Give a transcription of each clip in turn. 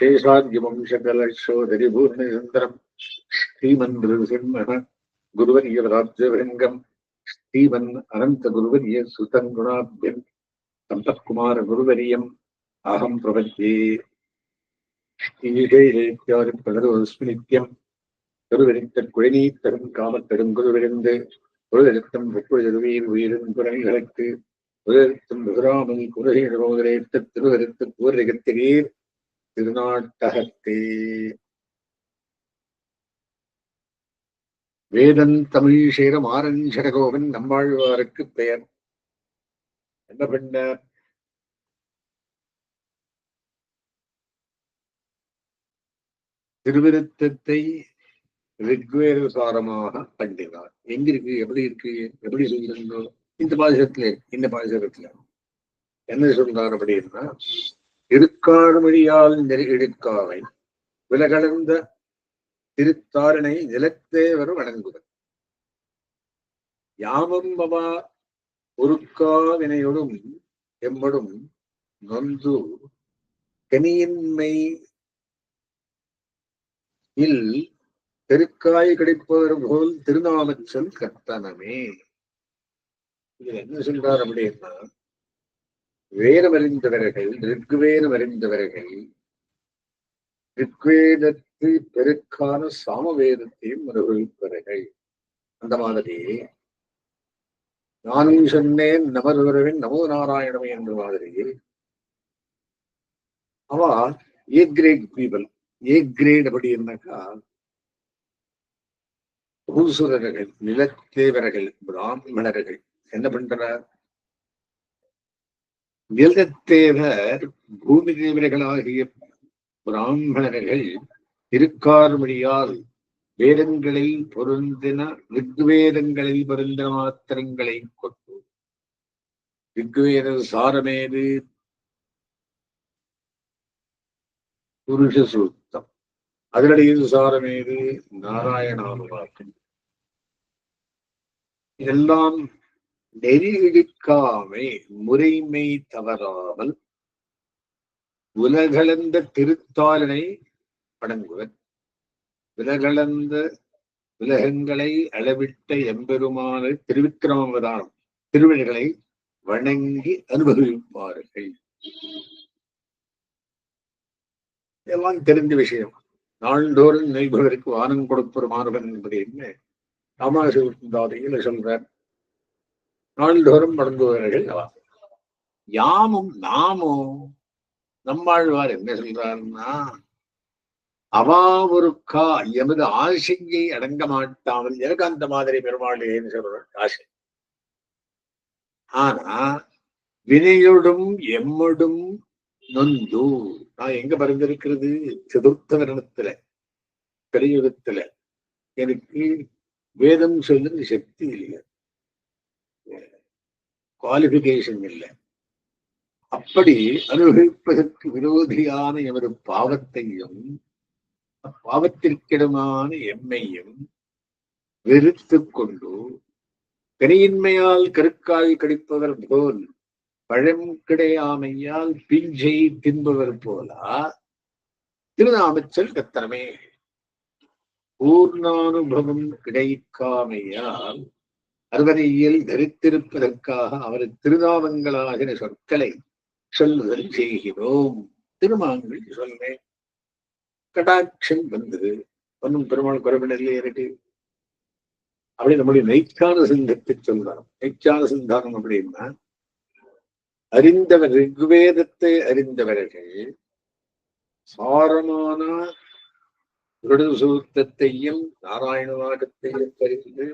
சேஷாத்யவம்சகலசோதரிபூர்ணசுந்தரம் ஸ்ரீமன் சிம்மன குருவரிய ராஜ்யபிரங்கம் ஸ்ரீமன் அனந்த குருவரிய சுதன் குணாபியன். சம்பத்குமார குருவரியம். அகம் பிரபஞ்சே. ஈகேயாரி பலரோஸ்மி நித்யம். கருவெறித்தன் குழனி காமத்தரும் குருவிருந்து. குருவெழுத்தம் புக்குழுவீர் உயிரின் குரணிகளுக்கு குருவெழுத்தம் குராமணி குருகை சகோதரேத்த திருவெழுத்து கூரகத்திரீர் திருநாட்டகத்தே. வேதன் தமிழ் சேர மாறன் நம்மாழ்வாருக்கு பெயர். என்ன பண்ண திருவிருத்தத்தை ரிக்வேத சாரமாக பண்ணினார் எங்க இருக்கு எப்படி இருக்கு? எப்படி சொல்லியிருந்தோம் இந்த பாசகத்துல இந்த பாசகத்துல என்ன சொல்றார் அப்படின்னா இருக்காடுமொழியால் எடுக்காவை விலகலந்த திருத்தாரனை நிலத்தேவர் வணங்குவர் யாமம் பவா உருக்காவினையொடும் எம்மடும் நொந்து கனியின்மை இல் தெருக்காய் கிடைப்பவர் போல் திருநாமச்சல் கத்தனமே இதுல என்ன சொல்றார் அப்படின்னா வேதம் அறிந்தவர்கள் ரிக்வேதம் அறிந்தவர்கள் ரிக்வேதத்தை பெருக்கான சாமவேதத்தையும் அனுபவிப்பவர்கள். அந்த மாதிரி நானும் சொன்னேன் நமருவரவின் நமோ நாராயணமே என்ற மாதிரி அவ a great people a great அப்படின்னாக்கா பூசுரர்கள் நிலத்தேவர்கள் பிராமணர்கள் என்ன பண்றார்? நிலத்தேவர் பூமி தேவர்களாகிய பிராமணர்கள் திருக்கார்மொழியால் வேதங்களில் பொருந்தின ரிக்வேதங்களில் பொருந்தின மாத்திரங்களை கொண்டு ரிக்வேத சாரமேது? புருஷ சூத்தம் அதனுடைய சாரமேது? நாராயணானுவாக்கம் இதெல்லாம் நெறியிடிக்காமை முறைமை தவறாமல் உலகளந்த திருத்தாளனை வணங்குவர். உலகளந்த உலகங்களை அளவிட்ட எம்பெருமான திருவிக்கிரமவதானம் திருவிழிகளை வணங்கி அனுபவிப்பார்கள். இதெல்லாம் தெரிந்த விஷயம். நாள்தோறும் நெய்பவருக்கு வானம் கொடுப்பொரு மாணவன் என்பது என்ன? தாதையில் சொல்றார்? நாள்தோறும் வழங்குபவர்கள் யாமும் நாமும் நம்மாழ்வார் என்ன சொல்றாருன்னா அவா ஒரு கா எமது ஆசையை அடங்க மாட்டாமல் எனக்கு அந்த மாதிரி பெருமாளேன்னு சொல்ற ஆசை. ஆனா வினையொடும் எம்முடும் நொந்து நான் எங்க பறந்திருக்கிறது சதுர்த்த வருணத்துல கலியுகத்துல எனக்கு வேதம் சொல்லுறது சக்தி இல்லை குவாலிபிகேஷன் இல்லை. அப்படி அனுபவிப்பதற்கு விரோதியான எமது பாவத்தையும் பாவத்திற்கிடமான எம்மையும் வெறுத்து கொண்டு பிணையின்மையால் கருக்காய் கடிப்பவர் போல் பழம் கிடையாமையால் பிஞ்சை தின்பவர் போலா திருநாமச்சல் கத்தனமே. பூர்ணானுபவம் கிடைக்காமையால் அறுவரையில் தரித்திருப்பதற்காக அவர் திருநாமங்களாகிற சொற்களை சொல்லுதல் செய்கிறோம். திருமாங்கள் சொல்லேன் கடாட்சம் வந்தது. ஒன்றும் பெருமாள் குறைவினரில் இருக்கு அப்படி நம்முடைய நெய்ச்சான சிந்தத்தை சொல்றார். நெய்ச்சான சிந்தானம் அப்படின்னா அறிந்தவர் ரிக்வேதத்தை அறிந்தவர்கள் சாரமான சூத்தத்தையும் நாராயணவாகத்தையும் அறிந்து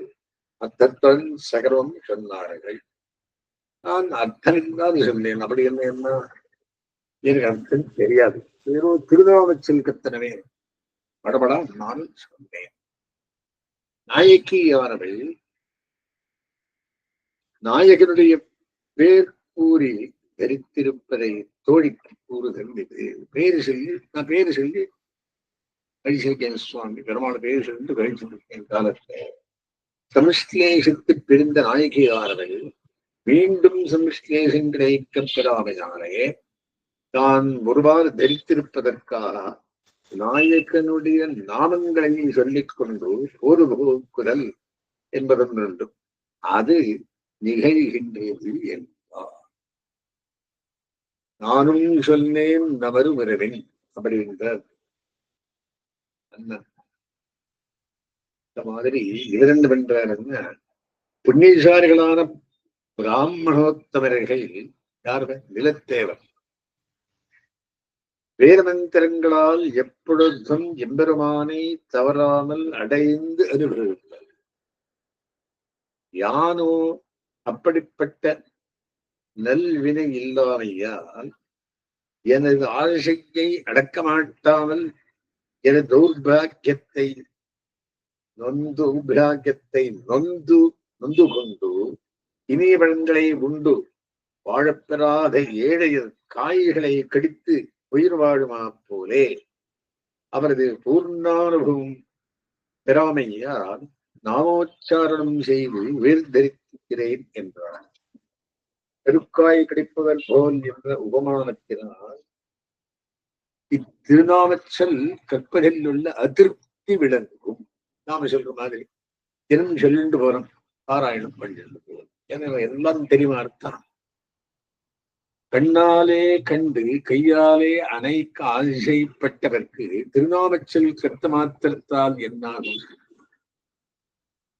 அர்த்தத்துடன் சகரம் சொன்னார்கள். நான் அர்த்தம் தான் சொன்னேன் அப்படி என்ன என்ன? எனக்கு அர்த்தம் தெரியாது. வெறும் திருநாமச்சல் கத்தனவே படபடா நான் சொன்னேன். நாயக்கியானவள் நாயகனுடைய பேர் கூறி தரித்திருப்பதை தோழிக்கு கூறுதல் இது பேரு சொல்லி நான் பேரு சொல்லி கழிச்சிருக்கேன் சுவாமி பெருமாள் பேரு சொல்லி கழிச்சிருக்கேன் காலத்துல சமஸ்லேஷத்து பிரிந்த நாயகியானவள் மீண்டும் சமஸ்லேஷம் கிடைக்கப்பெறாமையாலே தான் ஒருவாறு தரித்திருப்பதற்காக நாயகனுடைய நாமங்களை சொல்லிக் கொண்டு ஒரு குரல் என்பதும் வேண்டும். அது நிகழ்கின்றது என்பார். நானும் சொன்னேன் நவரு வருவேன் அப்படின்ற அண்ணன். இந்த மாதிரி இவர் என்ன பண்றாருன்னா புண்ணியசாரிகளான பிராமணோத்தமர்கள் யாருமே நிலத்தேவர். வேதமந்திரங்களால் எப்பொழுதும் எம்பெருமானை தவறாமல் அடைந்து அனுபவிப்பார் யானோ அப்படிப்பட்ட நல்வினை இல்லாமையால் எனது ஆசையை அடக்க மாட்டாமல் எனது தௌர்பாக்கியத்தை நொந்து உபாக்கியத்தை நொந்து நொந்து கொண்டு இனிய பழங்களை உண்டு. வாழப்பெறாத ஏழையர் காய்களை கடித்து உயிர் வாழுமா போலே. அவரது பூர்ணானுபவம் பெறாமையால் நாமோச்சாரணம் செய்து உயிர் தரித்திருக்கிறேன் என்றார். பெருக்காய் கிடைப்பவர் போல் என்ற உபமானத்தினால் இத்திருநாமச்சல் கற்பதில் உள்ள அதிருப்தி விளங்கும். நாம சொல்ற மாதிரி தினம் சொல்லிட்டு போறோம். பாராயணம் பண்ணிட்டு போறோம் ஏன்னா எல்லாம் தெரியுமா அர்த்தம்? கண்ணாலே கண்டு கையாலே அணைக்க ஆசைப்பட்டவர்க்கு திருநாமச்சல் கத்த மாத்திரத்தால் என்னாகும்?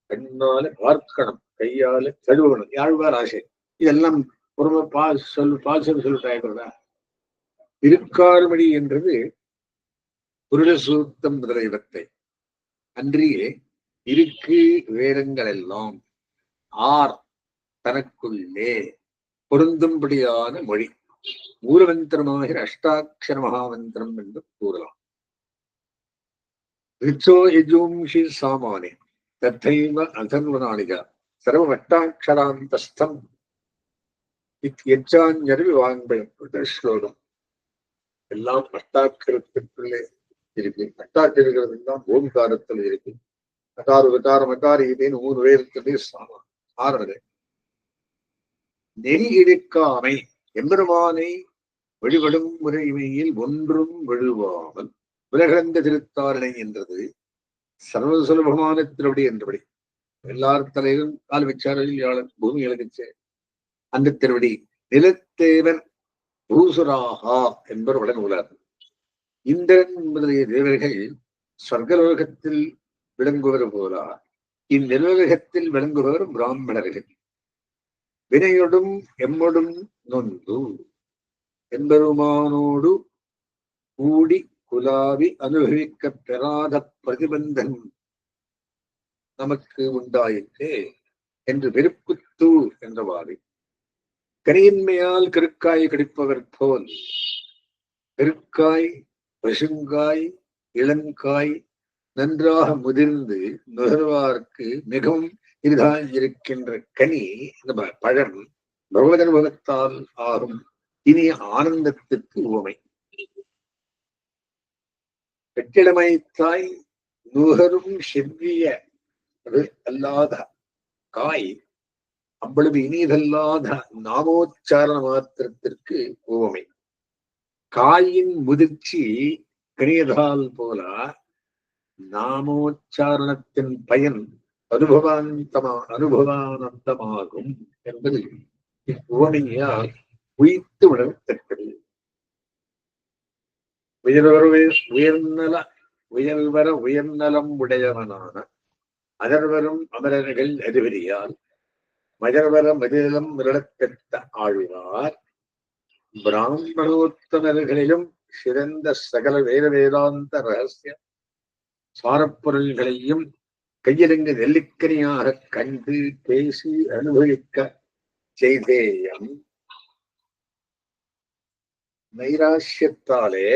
கண்ணால பார்க்கணும் கையால தழுவணும் யாழ்வார் ஆசை. இதெல்லாம் ஒரு பா சொல் பாசம் சொல்லிட்டாங்க இருக்கார்மடி என்றது புருட முதலைவத்தை அன்றியே இருக்கு வேதங்கள் எல்லாம் ஆர் தனக்குள்ளே பொருந்தும்படியான மொழி. மூலமந்திரமாகிற அஷ்டாட்சர மகாமந்திரம் என்று கூறலாம். ரிச்சோ யஜூம்ஷி சாமானே. தத்தைவ அதர்வநாளிகா சர்வ வட்டாட்சராந்தஸ்தம் எச்சாஞ்சருவி வாங்பயம் ஸ்லோகம். எல்லாம் அஷ்டாட்சரத்திற்குள்ளே இருக்கு. அஷ்டாட்சரங்கள் தான் ஓம்காரத்தில் இருக்கு. அட்டாறு விட்டாரம் அட்டாறு இதுன்னு மூணு பேருக்கு சாமா நெறி எடுக்காமை எம்பெருமானை வழிபடும் முறைமையில் ஒன்றும் விழுவாமல் உலகளந்த திருத்தாரணை என்றது சர்வ சுலபமான திருவடி என்றபடி. எல்லார் தலையிலும் கால் வச்சாரில் பூமி எழுதிச்சு அந்த திருவடி நிலத்தேவன் பூசுராகா என்பவருடன் உள்ளார் இந்திரன் முதலிய தேவர்கள் சொர்க்கலோகத்தில் விளங்குவர் போலா. இந்நிலோகத்தில் விளங்குபவர் பிராமணர்கள். வினையொடும் எம்மொடும் நொந்து என்பெருமானோடு கூடி குலாவி அனுபவிக்க பெறாத பிரதிபந்தன் நமக்கு உண்டாயிற்று என்று வெறுப்புத்து என்றவாறு. கனியின்மையால் கருக்காய் கடிப்பவர் போல் பெருக்காய் பசுங்காய் இளங்காய் நன்றாக முதிர்ந்து நுகர்வார்க்கு மிகவும் இதுதான் இருக்கின்ற கனி இந்த பழம் பகவத் அனுபவத்தால் ஆகும். இனி ஆனந்தத்திற்கு உவமை. வெற்றிடமைத்தாய் நுகரும் செவ்விய அல்லாத காய் அவ்வளவு இனிதல்லாத நாமோச்சாரண மாத்திரத்திற்கு உவமை. காயின் முதிர்ச்சி கனியதால் போல நாமோச்சாரணத்தின் பயன் அனுபவாந்தமா அனுபவானந்தமாகும் என்பது இவ்வுவமையால் உயிர்த்து உணரத்தக்கது உயர்வரவே உயர்நல உயர்வர உயர்நலம் உடையவனான அதர்வரும் அமரர்கள் அறிவறியால் மஜர்வர மதிலம் மிரடப்பெற்ற ஆழ்வார் பிராமணோத்தமர்களிலும் சிறந்த சகல வேத வேதாந்த ரகசிய சாரப்பொருள்களையும் கையிலங்கு நெல்லிக்கனியாக கண்டு பேசி அனுபவிக்க செய்தேயம். நைராசியத்தாலே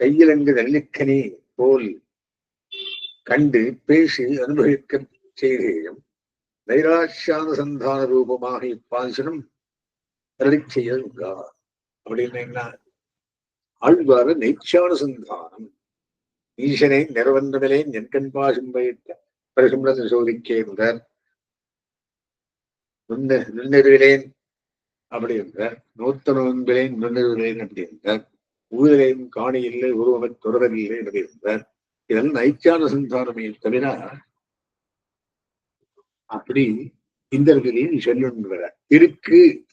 கையிலங்கு நெல்லிக்கனி போல் கண்டு பேசி அனுபவிக்க செய்தேயம் நைராசியானுசந்தான ரூபமாக இப்பாசனம் அருளி செய்யுங்க அப்படின்னு என்ன? ஆழ்வார நைச்சானுசந்தானம். ஈசனை நிறவந்ததிலே என்கண் பாசும் பயிற்ற பரிசுமலன் சோதிக்கே முதல் நுண்ண- நுண்ணறிவிலேன் அப்படி என்றார். நூத்த நோன்பிலேன் நுண்ணறிவிலேன் அப்படி என்றார். ஊரிலேயும் காணி இல்லை உருவமத் இல்லை அப்படி என்றார். இதெல்லாம் நைச்சான சந்தானமே தவிர அப்படி இந்த சொல்லுங்கிற இருக்கு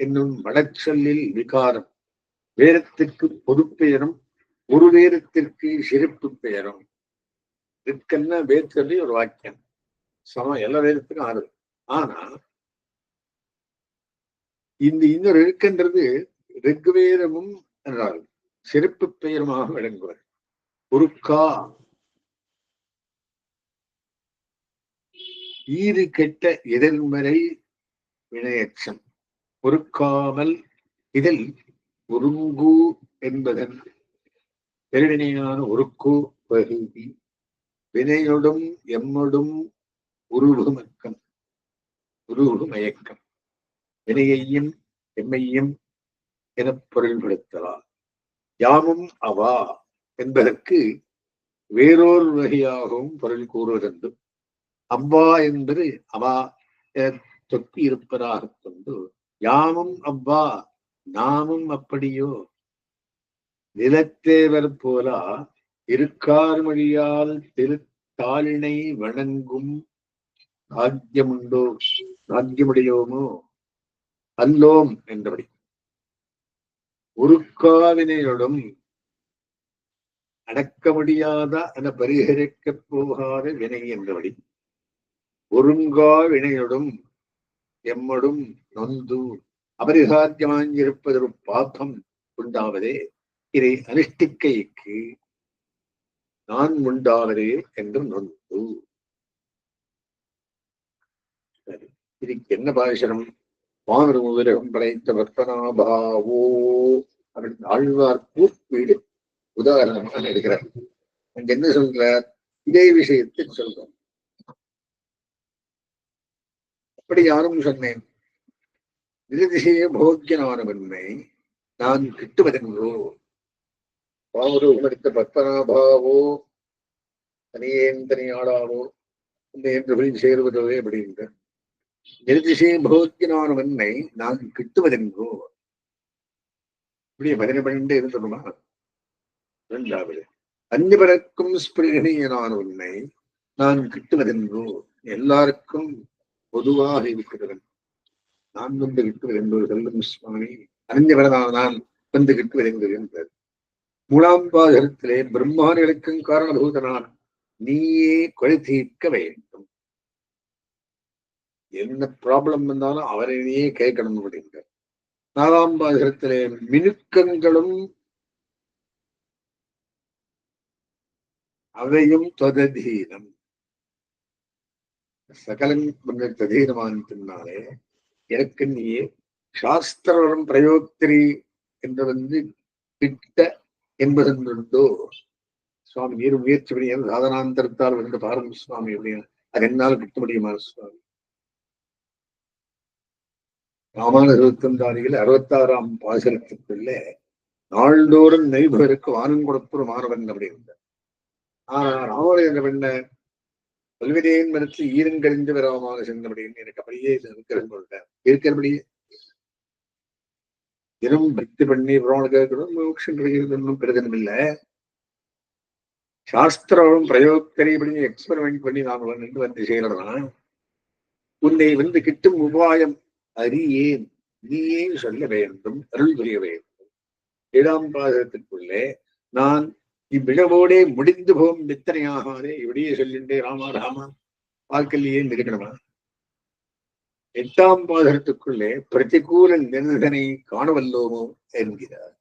என்னும் வடச்சொல்லில் விகாரம் வேதத்திற்கு பொதுப்பெயரும் ஒரு வேரத்திற்கு சிறப்பு பெயரும். இருக்குன்னா வேதத்திலே ஒரு வாக்கியம். சமம் எல்லா வேதத்துக்கும் ஆறு. ஆனா இந்த இன்னொரு இருக்குன்றது ரிக்வேதமும் என்றார்கள் சிறப்பு பெயருமாக விளங்குவார் உருக்கா ஈறு கெட்ட எதிர்மறை வினையச்சம். பொறுக்காமல் இதில் ஒருங்கு என்பதன் பெருவினையான ஒருக்கு பகுதி வினையொடும் எம்மொடும் உருவுமக்கம் உருவு மயக்கம். வினையையும் எம்மையும் எனப் பொருள்படுத்தலாம் யாமும் அவா? என்பதற்கு வேறொரு வகையாகவும் பொருள் கூறுவதுண்டு அவ்வா என்பது அவா தொக்கி இருப்பதாக கொண்டு யாமும் அவ்வா நாமும் அப்படியோ நிலத்தேவர் போலா இருக்கார் மொழியால் திருத்தாளினை வணங்கும் ராஜ்யமுண்டோ ராஜ்யமுடையோமோ அல்லோம் என்றபடி. உருக்காவினையுடன் அடக்க முடியாத என பரிகரிக்கப் போகாத வினை என்றபடி ஒருங்கா வினையொடும் எம்மடும் நொந்து அபரிசாத்தியமாயிருப்பதொரு பாபம் உண்டாவதே இதை அனுஷ்டிக்கைக்கு. நான் உண்டாவதே என்று நொந்து. இதுக்கு என்ன பாசனம் வானரு முதலகம் படைத்த பத்மநாபாவோ அப்படின்னு ஆழ்வார் கூர்ப்பீடு. உதாரணமாக எடுக்கிறார் அங்க என்ன சொல்கிறார்? இதே விஷயத்தை சொல்றார் அப்படி யாரும் சொன்னேன். நிருதிசைய போக்கியனானவன்மை நான் கிட்டுவதென்றோ? பாவரு பத்மநாபாவோ? தனியேன் தனியாளாவோ என்று போய் சேருவதோ அப்படின்ற நிருதிசை போக்கியனானவன்மை நான் கிட்டுவதென்றோ? இப்படியே பஜனை பண்ணிட்டு சொல்லுமா? இரண்டாவது அந்நிபரக்கும் ஸ்பிருகணியனான உன்னை நான் கிட்டுவதென்றோ எல்லாருக்கும் பொதுவாக இருக்கிறவன். நான் வந்து கிட்டுவதென்றோ செல்லும் சுவாமி அந்நியபரனான நான் வந்து கிட்டுவதென்று என்றார் மூணாம் பாகத்திலே பிரம்மானிகளுக்கும் காரணபூதனான் நீயே கொலை தீர்க்க வேண்டும். என்ன ப்ராப்ளம் வந்தாலும் அவரையே கேட்கணும் அப்படின்றார். நாலாம் பாதகத்திலே மினுக்கங்களும் அவையும் தொததீனம் சகலம் உங்களுக்கு ததீனமானதுனாலே எனக்கு நீயே சாஸ்திரம் பிரயோக்திரி என்று வந்து கிட்ட என்பதென்றுண்டோ சுவாமி நீர் முயற்சி பண்ணி சாதனாந்தரத்தால் வந்து பாரம் சுவாமி அப்படின்னு அது என்னால் கிட்ட முடியுமா சுவாமி ராமான இருபத்தொந்தாதிகள் அறுபத்தாறாம் பாசனத்துக்குள்ளே நாள்தோறும் நெய்பவருக்கு வானம் கொடுப்பொரு மாணவன் இருந்தார் ஆனா ராமர் என்ன? பண்ண பல்விதையின் மனத்து ஈரங்கறிந்து விராமாக சென்றபடின்னு எனக்கு அப்படியே இருக்கிறது சொல்றேன் இருக்கிறபடியே தினம் பக்தி பண்ணி புராண கேட்கணும் மோட்சம் கிடைக்கிறதுன்னு பிரயோஜனம் இல்லை. சாஸ்திரம் பிரயோகரி எக்ஸ்பெரிமெண்ட் பண்ணி நாம் வந்து வந்து செய்யலாம் உன்னை வந்து கிட்டும் உபாயம் அறியேன். நீயே சொல்ல வேண்டும் அருள் புரிய வேண்டும். ஏழாம் பாதத்திற்குள்ளே நான் இவ்விழவோடே முடிந்து போகும் வித்தனையாகாதே இப்படியே சொல்லிண்டே ராமா ராமா வாழ்க்கையிலேயே இருக்கணுமா எட்டாம் பாதகத்துக்குள்ளே பிரதிகூல நிர்தனை காணவல்லோமோ என்கிறார்.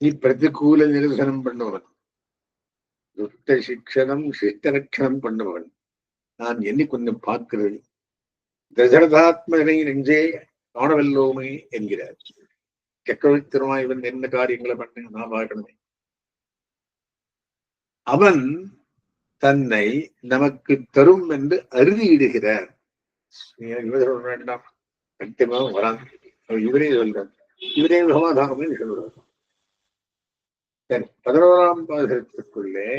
நீ பிரதிகூல நிர்சனம் பண்ணுவன். துத்த சிக்ஷனம் சிஷ்டரட்சணம் பண்ணுவன். நான் என்னை கொஞ்சம் பார்க்கிறது? தசரதாத்மனை நெஞ்சே காணவல்லோமே என்கிறார். சக்கரவர்த்தி திருமாயவன் என்ன காரியங்களை பண்ண நான் பார்க்கணுமே. அவன் தன்னை நமக்கு தரும் என்று அறுதியிடுகிறார். வேண்டாம். சத்தியமாக வரான் இவரே சொல்றார். இவரே சமாதானமே சொல்றார். சரி பதினோராம் பாகத்திற்குள்ளே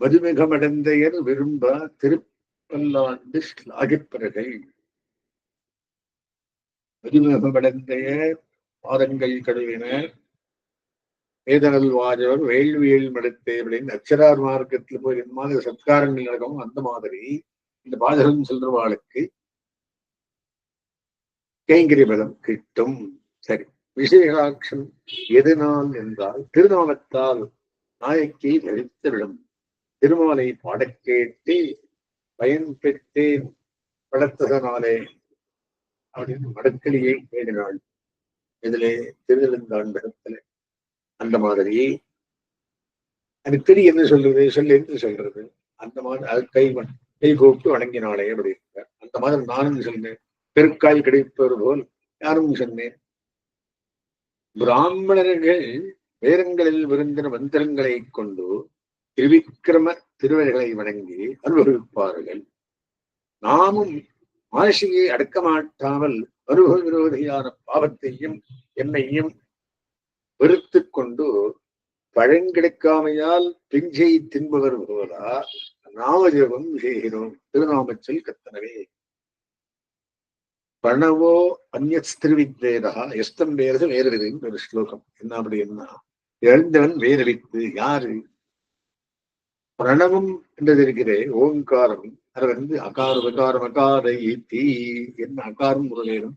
மதுமிகமடைந்தையர் விரும்ப திருப்பல்லாண்டு ஸ்லாகிப்பர்கள் மதுமிகமடைந்தைய பாதங்கள் கழுவினர் வேதனல் வாஜவர் வேள்வியல் மடுத்தே அப்படின்னு அக்ஷரார் மார்க்கத்தில் போய் இந்த மாதிரி சத்காரங்கள் நடக்கும் அந்த மாதிரி இந்த பாதகம் செல்றவாளுக்கு கைங்கரி பதம் கிட்டும். சரி விசேஷாட்சம் எதனால் என்றால் திருநாமத்தால் நாயக்கி தரித்துவிடும். திருமாலை பாடக்கேட்டு பயன்பெற்றேன். பயன் படத்ததனாலே அப்படின்னு மடக்கலியை தேடினாள் இதிலே திருநெடுந்தாண்டகத்துல அந்த மாதிரி. எனக்கு என்ன சொல்றது? சொல்லு என்று சொல்றது. அந்த மாதிரி அது கை கை கூப்பிட்டு வணங்கினாளே அப்படி அந்த மாதிரி நானும் சொன்னேன். பெருக்காய் கிடைப்பது போல் யாரும் சொன்னேன். பிராமணர்கள் வேதங்களில் விருந்தின மந்திரங்களை கொண்டு திருவிக்கிரம திருவர்களை வணங்கி அனுபவிப்பார்கள் நாமும் ஆசையை அடக்க மாட்டாமல் அனுபவ விரோதியான பாவத்தையும் என்னையும் வெறுத்து கொண்டு பழங்கிடைக்காமையால் பிஞ்சை தின்பவர் போலா நாமஜபம் செய்கிறோம். திருநாமச்சல் கத்தனவே. பிரணவோ அந்நியஸ்திருவித்வேதா எஸ்தம் வேறது வேறவிதுன்னு ஒரு ஸ்லோகம். என்ன? அப்படின்னா எழுந்தவன் வேறவித்து யாரு? பிரணவம் என்றது இருக்கிறே ஓங்காரம் அது வந்து அகாரம் விகாரம் அகாரை தீ என்ன அகாரம் ஒரு நேரம்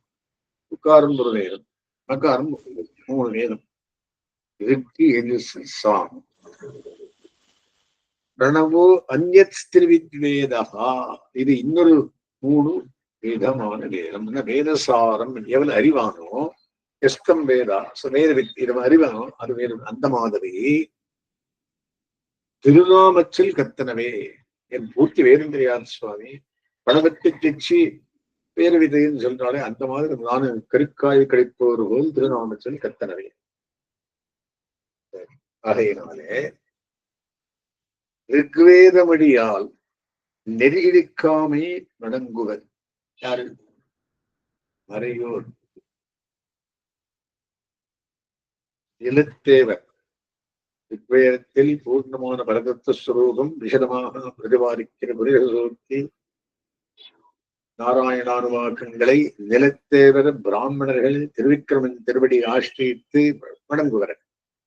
உக்காரம் ஒரு நேரம் அகாரம் மூணு நேரம் இதுக்கு எது சாம் பிரணவோ அந்யத் ஸ்திருவித்வேதா இது இன்னொரு மூணு வேதமான வேதம். வேதசாரம் எவ்வளவு அறிவானோ எஸ்தம் வேதா வேத வித்தி அறிவானோ அது வேறு அந்த மாதிரி. திருநாமச்சில் கத்தனவே. என் பூர்த்தி வேதந்திரியார் சுவாமி பணவத்தை தெச்சு வேறு விதைன்னு சொல்றாலே அந்த மாதிரி நானும் கருக்காய் கிடைப்பவர் போல் திருநாமச்சில் கத்தனவே. ஆகையினாலே ரிக்வேதமடியால் நெறியிடிக்காமே வணங்குவர். யாரு? மறையோர். இழுத்தேவர் ரிக்வேதத்தில் பூர்ணமான பரதத்துவ ஸ்வரூபம் விஷதமாக பிரதிபாதிக்கிற புரிதூர்த்தி நாராயணானுவாக்கங்களை நிலத்தேவர பிராமணர்கள் திருவிக்கிரமன் திருவடி ஆஷ்டித்து வணங்குவர்.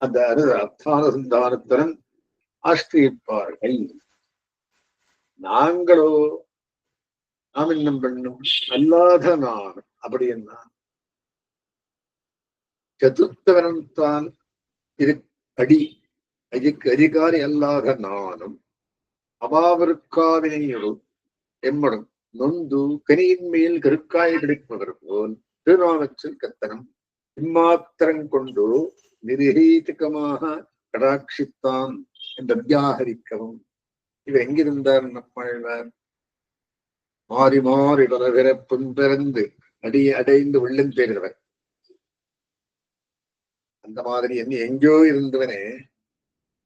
அந்த அரு அர்த்தானுசந்தானத்துடன் ஆஷ்டிப்பார்கள் நாங்களோ நாம் என்ன பண்ணும் அல்லாத நான் அப்படி என்ன? சதுர்த்தவனம் தான் இரு அடி அதுக்கு அதிகாரி அல்லாத நானும் அபாவருக்காவினையொரு எம்மடும் நொந்து கனியின் மேல் கருக்காய கிடைப்பவர் போல் திருநாமச்சல் கத்தனம் இம்மாத்திரம் கொண்டு நிரீதிகமாக கடாட்சித்தான் என்று வியாகரிக்கவும் இவர் எங்கிருந்தார் நம்மாழ்வார் மாறி மாறி வரவிறப்பும் பிறந்து அடிய அடைந்து உள்ளம் தேர்ந்தவர் அந்த மாதிரி என்ன எங்கேயோ இருந்தவனே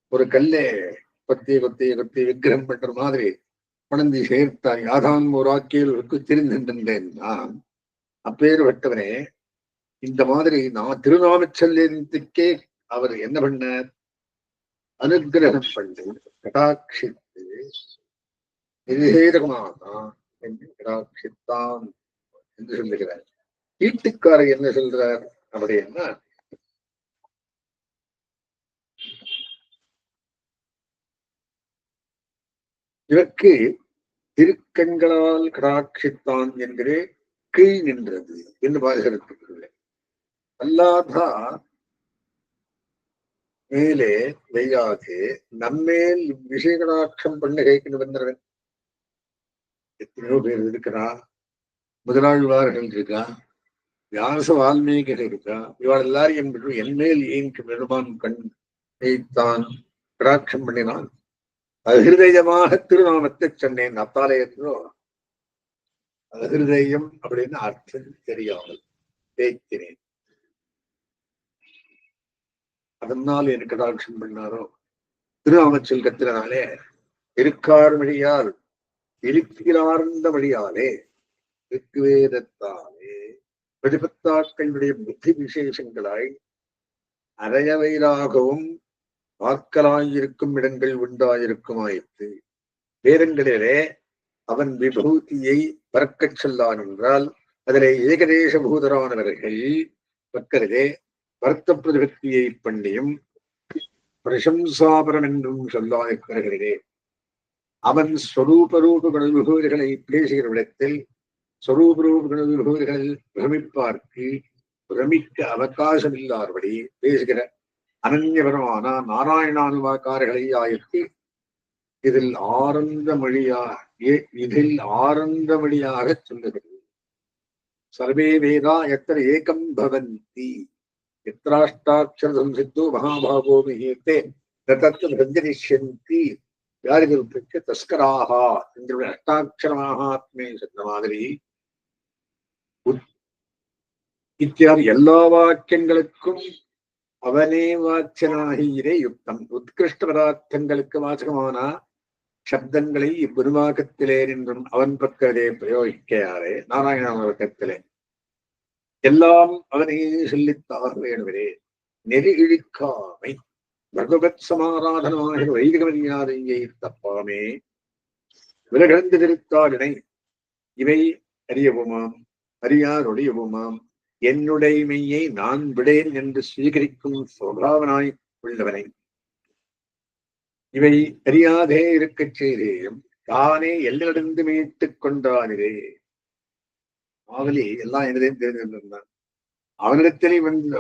ஒரு கல்லே கொத்தி கொத்தி கொத்தி விக்கிரம் பண்ற மாதிரி பணந்தி சேர்த்தாய். யாதான் ஒரு ஆக்கியலுக்கு தெரிந்திருந்தேன் நான். அப்பேர் பட்டவனே இந்த மாதிரி நான் திருநாமச்சல்யத்துக்கே அவர் என்ன பண்ணார்? அனுகிரகம் பண்ணி கடாட்சித்து நிவேதகமாதான் என்று கடாட்சித்தான் என்று சொல்லுகிறார். வீட்டுக்காரர் என்ன சொல்றார்? அப்படின்னா இதற்கு திருக்கண்களால் கடாட்சித்தான் என்கிறே கீழ் நின்றது என்று பாதுகாத்துள்ளேன் அல்லாதா மேலே வெய்யாது நம்மேல் விஷயகடாட்சம் பண்ண கைக்கு வந்தவன். எத்தனையோ பேர் இருக்கிறா முதலாழ்வார்கள் இருக்கா வியாச வால்மீகர் இருக்கா இவாள் எல்லாரும் என்பது என்மேல் ஏன் பெருமான் கண் வைத்தான் கடாட்சம் பண்ணினான். அகிருதயமாக திருநாமத்தை சொன்னேன் அத்தாலயத்திலோ. அகிருதயம் அப்படின்னு அர்த்தம் தெரியாமல் பேச்சினேன் அதனால் எனக்கு கடாட்சம் பண்ணாரோ? திருநாமச்சல் கத்தினாலே இருக்கார் வழியால் இருக்கிறார்ந்த வழியாலே ரிக்வேதத்தாலே பிரதிபத்தாக்களுடைய புத்தி விசேஷங்களாய் அரையவைராகவும் வாக்கலாயிருக்கும் இடங்கள் உண்டாயிருக்குமாயிற்று வேதங்களிலே அவன் விபூதியை பறக்கச் சொல்லான் என்றால் அதிலே ஏகதேச பூதரானவர்கள் பக்கரிலே வர்த்த பிரதிபக்தியை பண்ணியும் பிரசம்சாபரம் என்றும் சொல்லாதிருக்கிறே அவன் ஸ்வரூபரூப விபூதிகளை பேசுகிற இடத்தில் ஸ்வரூபரூப விபூதிகள் பிரமிப்பார்க்கு பிரமிக்க அவகாசமில்லாதபடி பேசுகிற அனன்யபரமான நாராயணானுவாக்காரர்களை ஆயிற்று. இதில் ஆரந்த மொழியா இதில் ஆரந்த மொழியாக சொல்லுகிறது. சர்வே வேதா எத்தனை ஏகம் பவந்தி. எத்திராஷ்டாட்சரம் சித்து மகாபாகோ மிகத்தே தத்து ரஞ்சனிஷ்யந்தி யாருக்கு தஸ்கராகா என்ற அஷ்டாட்சரமாகாத்மே சொன்ன மாதிரி இத்தியாதி எல்லா வாக்கியங்களுக்கும் அவனே வாச்சனாகியிரே யுக்தம் உத்கிருஷ்ட பதார்த்தங்களுக்கு வாசகமான சப்தங்களை இப்புருவாக்கத்திலே நின்றும் அவன் பக்கத்திலே பிரயோகிக்கையாரே நாராயண வர்க்கத்திலே எல்லாம் அவனையே சொல்லித்தாக வேணுவரே நெறி இழிக்காமை பகவத் சமாராதனமாக வைதிக மரியாதையை தப்பாமே. விலகழ்ந்து திருத்தாளினை இவை அறியவுமாம் அறியாரொழியவுமாம் என்னுடைமையை நான் விடேன் என்று சுவீகரிக்கும் சுவாவனாய் உள்ளவனை. இவை அறியாதே இருக்கச் செய்தேயும் தானே எல்லிடந்து மீட்டுக் கொண்டானே மாவலி எல்லாம் என்னதையும் தெரிந்திருந்தான் அவனிடத்திலே வந்து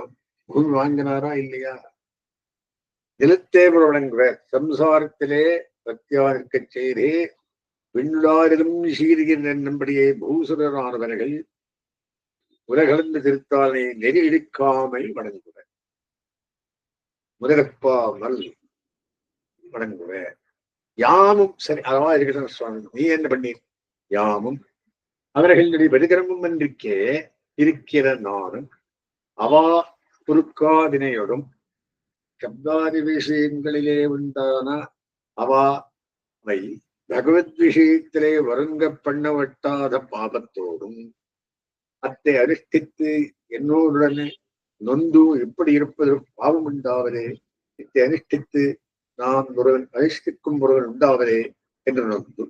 பூமி வாங்கினாரா இல்லையா? நிலத்தே வழங்குவ சம்சாரத்திலே சத்தியா இருக்கச் செய்தே விண்ணுளாரிலும் சீர்கின்ற நம்படியே பூசுரரானவர்கள் உலகளந்த திருத்தானே நெறி இழுக்காமல் வணங்குவ முதலப்பாமல் வணங்குவ யாமும் சரி அதவா இருக்கிற சுவாமி. நீ என்ன பண்ணி யாமும் அவர்களுடைய வெடுகிரமும் என்றிக்கே இருக்கிற நானும் அவா குறுக்காதினையோடும் சப்தாதி விஷயங்களிலே உண்டான அவா அவாவை பகவத் விஷயத்திலே வருங்க பண்ணவட்டாத பாபத்தோடும் அத்தை அனுஷ்டித்து என்னோருடனே நொந்து எப்படி இருப்பது பாவம் உண்டாவதே? இத்தை அனுஷ்டித்து நான் ஒருவன் அனுஷ்டிக்கும் ஒருவன் உண்டாவதே என்று நொந்து.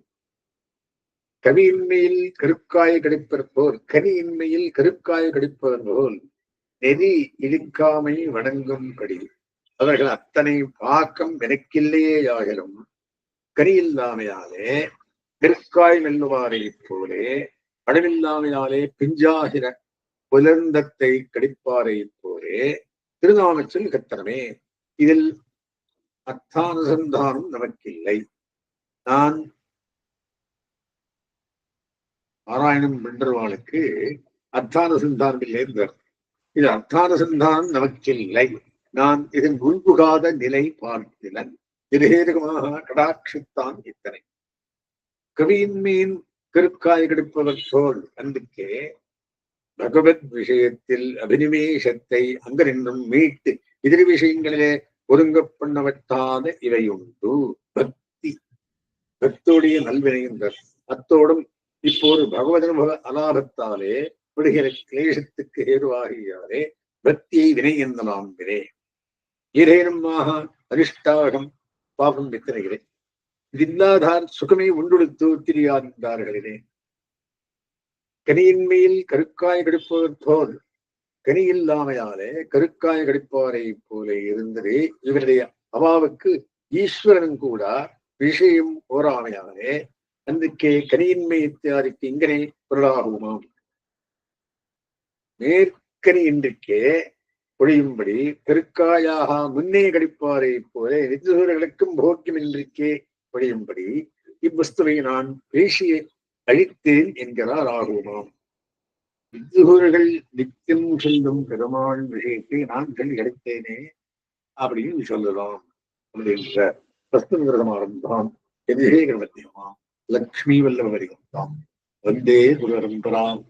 கவியின்மையில் கருக்காய கிடைப்பது போல் கனியின்மையில் கருக்காய கிடைப்பதன் போல் நெறி இழுக்காமை வணங்கும்படி அவர்கள் அத்தனை பாக்கம் எனக்கில்லையே ஆகிலும் கனி இல்லாமையாலே நெற்காய் மெல்லுவாரை போலே படமில்லாமையாலே பிஞ்சாகிற புலர்ந்தத்தை கடிப்பாரை போலே திருநாமச்சல் கத்தனமே. இதில் அர்த்தானுசந்தானம் நமக்கில்லை. நான் நாராயணம் வென்றவாளுக்கு அர்த்தானுசந்தானம் இல்லை என்றார். இது அர்த்தானுசந்தானம் நமக்கில்லை. நான் இதன் முன்புகாத நிலை பார்த்திலன். திருஹேதுகமாக கடாட்சித்தான் இத்தனை. கவியின் மீன் கருக்காய் கிடைப்பவர் சோல் அன்புக்கே பகவத் விஷயத்தில் அபினிவேஷத்தை அங்கனின்றும் மீட்டு இதர விஷயங்களிலே ஒருங்க பண்ணவற்றாத இவை உண்டு பக்தி. பக்தோடைய நல்வினை என்றார் அத்தோடும் இப்போது பகவத் அனுபவ அலாபத்தாலே விடுகிற கிளேசத்துக்கு ஏதுவாகியாலே பக்தியை வினை என்னலாம் வினே. ஏதேனும் அரிஷ்டாகம் பாபம் வித்தனைகிறேன். இதில்லாதார் சுகமே உண்டொடுத்து திரியார் என்றார்களே. கனியின்மையில் மேல் கருக்காய் கடிப்பவர் போல் கனி இல்லாமையாலே கருக்காய் கடிப்பாரை போல இருந்தது இவருடைய அவாவுக்கு ஈஸ்வரனும் கூட விஷயம் போராமையாலே அன்றைக்கே கனியின்மை இத்தியாதிக்கு இங்கனே பொருளாகுமாம். மேற்கனி இன்றைக்கே பொழியும்படி பெருக்காயாக முன்னே கடிப்பாரை போல நிதிசூரர்களுக்கும் போக்கியம் இன்றைக்கே படியும்படி இவ்வஸ்துவை நான் பேசி அழித்தேன் என்கிறார் ஆகுமாம். வித்துகூர்கள் நித்தியம் செல்லும் பெருமாள் விஷயத்தை நான் சொல்லி அழைத்தேனே அப்படின்னு சொல்லலாம் அப்படின்ற பிரஸ்துவிரதமானந்தான் எதிரே கிரமத்தியமாம் லக்ஷ்மி வல்லவரிகம் வந்தே குரு பரம்பராம்